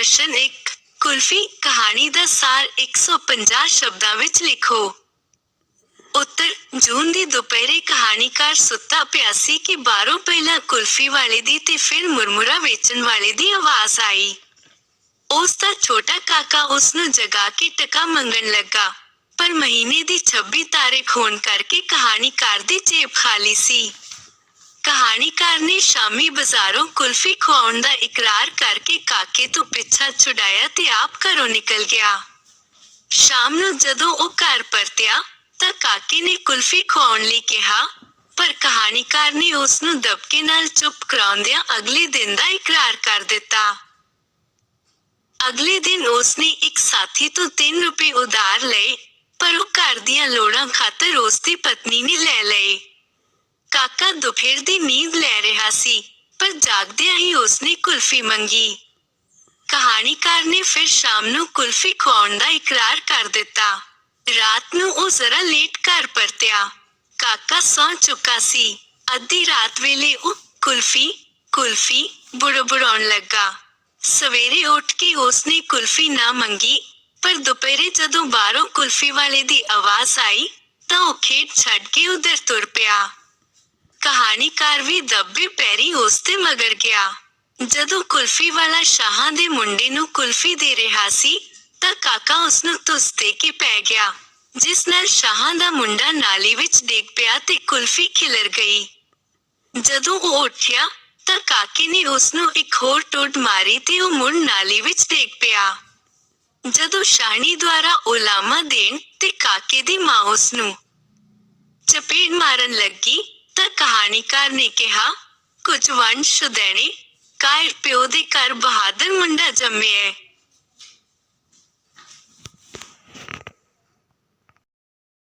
ਪ੍ਰਸ਼ਨ 1 ਕੁਲਫੀ ਕਹਾਣੀ ਦਾ ਸਾਰ 150 ਸ਼ਬਦਾਂ ਵਿੱਚ ਲਿਖੋ। ਉੱਤਰ ਜੂਨ ਦੀ ਦੁਪਹਿਰੇ ਕਹਾਣੀਕਾਰ ਸੁੱਤਾ ਪਿਆ ਸੀ ਕਿ ਬਾਹਰੋਂ ਪਹਿਲਾਂ ਕੁਲਫੀ ਵਾਲੇ ਦੀ ਤੇ ਫਿਰ ਮੁਰਮੁਰਾ ਵੇਚਣ ਵਾਲੇ ਦੀ ਆਵਾਜ਼ ਆਈ। ਉਸ ਦਾ ਛੋਟਾ ਕਾਕਾ ਉਸ ਨੂੰ ਜਗਾ ਕੇ ਟਕਾ ਮੰਗਣ ਲੱਗਾ, ਪਰ ਮਹੀਨੇ ਦੀ 26 ਤਾਰੀਖ ਹੋਣ ਕਰਕੇ ਕਹਾਣੀਕਾਰ ਦੀ ਜੇਬ ਖਾਲੀ ਸੀ। ਕਹਾਣੀਕਾਰ ਨੇ ਸ਼ਾਮੀ ਬਾਜ਼ਾਰੋਂ ਕੁਲਫੀ ਖਵਾਉਣ ਦਾ ਇਕਰਾਰ ਕਰਕੇ ਕਾਕੇ ਤੋਂ ਪਿੱਛਾ ਛੁਡਾਇਆ ਤੇ ਆਪ ਘਰੋਂ ਨਿਕਲ ਗਿਆ। ਸ਼ਾਮ ਨੂੰ ਜਦੋਂ ਉਹ ਘਰ ਪਰਤਿਆ ਤਾਂ ਕਾਕੇ ਨੇ ਕੁਲਫੀ ਖਵਾਉਣ ਲਈ ਕਿਹਾ, ਪਰ ਕਹਾਣੀਕਾਰ ਨੇ ਉਸ ਨੂੰ ਦਬਕੇ ਨਾਲ ਚੁੱਪ ਕਰਾਉਂਦਿਆਂ ਅਗਲੇ ਦਿਨ ਦਾ ਇਕਰਾਰ ਕਰ ਦਿੱਤਾ। ਅਗਲੇ ਦਿਨ ਉਸਨੇ ਇੱਕ ਸਾਥੀ ਤੋਂ 3 ਰੁਪਏ ਉਧਾਰ ਲਏ, ਪਰ ਉਹ ਘਰ ਦੀਆਂ ਲੋੜਾਂ ਖਾਤਰ ਉਸ ਦੀ ਪਤਨੀ ਨੇ ਲੈ ਲਏ। ਕਾਕਾ ਦੁਪਹਿਰ ਦੀ ਨੀਂਦ ਲੈ ਰਿਹਾ ਸੀ, ਪਰ ਜਾਗਦਿਆਂ ਹੀ ਉਸਨੇ ਕੁਲਫੀ ਮੰਗੀ। ਕਹਾਣੀਕਾਰ ਨੇ ਫਿਰ ਸ਼ਾਮ ਨੂੰ ਕੁਲਫੀ ਖਵਾਉਣ ਦਾ ਇਕਰਾਰ ਕਰ ਦਿੱਤਾ। ਰਾਤ ਨੂੰ ਉਹ ਜ਼ਰਾ ਲੇਟ ਘਰ ਪਰਤਿਆ। ਕਾਕਾ ਸੌਂ ਚੁੱਕਾ ਸੀ। ਅੱਧੀ ਰਾਤ ਵੇਲੇ ਉਹ ਕੁਲਫੀ ਕੁਲਫੀ ਬੁੜਬੁੜਾਉਣ ਲੱਗਾ। ਸਵੇਰੇ ਉੱਠ ਕੇ ਉਸਨੇ ਕੁਲਫੀ ਨਾ ਮੰਗੀ, ਪਰ ਦੁਪਹਿਰੇ ਜਦੋਂ ਬਾਹਰੋਂ ਕੁਲਫੀ ਵਾਲੇ ਦੀ ਆਵਾਜ਼ ਆਈ, ਤਾਂ ਉਹ ਖੇਡ ਛੱਡ ਕੇ ਉਧਰ ਤੁਰ ਪਿਆ। ਕਹਾਣੀਕਾਰ ਵੀ ਦੱਬੇ ਪੈਰੀ ਉਸਦੇ ਮਗਰ ਗਿਆ। ਜਦੋਂ ਕੁਲਫੀ ਵਾਲਾ ਸ਼ਾਹਾਂ ਦੇ ਮੁੰਡੇ ਨੂੰ ਕੁਲਫੀ ਦੇ ਰਿਹਾ ਸੀ, ਤਾਂ ਕਾਕਾ ਉਸ ਨੂੰ ਤੁਸ ਕੇ ਪੈ ਗਿਆ, ਜਿਸ ਨਾਲ ਸ਼ਾਹਾਂ ਦਾ ਮੁੰਡਾ ਨਾਲੀ ਵਿੱਚ ਡਿੱਗ ਪਿਆ ਤੇ ਕੁਲਫੀ ਖਿਲਰ ਗਈ। ਜਦੋਂ ਉਹ ਉੱਠਿਆ, ਤਾਂ ਕਾਕੇ ਨੇ ਉਸ ਨੂੰ ਇੱਕ ਹੋਰ ਟੋਟ ਮਾਰੀ ਤੇ ਉਹ ਮੁੜ ਨਾਲੀ ਵਿੱਚ ਡਿੱਗ ਪਿਆ। ਜਦੋਂ ਸ਼ਾਹਣੀ ਦੁਆਰਾ ਉਲਾਮਾ ਦੇਣ ਤੇ ਕਾਕੇ ਦੀ ਮਾਂ ਉਸ ਨੂੰ ਚਪੇੜ ਮਾਰਨ ਲੱਗੀ ਤਾਂ ਕਹਾਣੀਕਾਰ ਨੇ ਕਿਹਾ ਕੁਝ ਵੰਸ਼ ਸ਼ੁਦੈਣੇ ਕਾਇਰ ਪਿਓ ਦੇ ਘਰ ਬਹਾਦਰ ਮੁੰਡਾ ਜੰਮਿਆ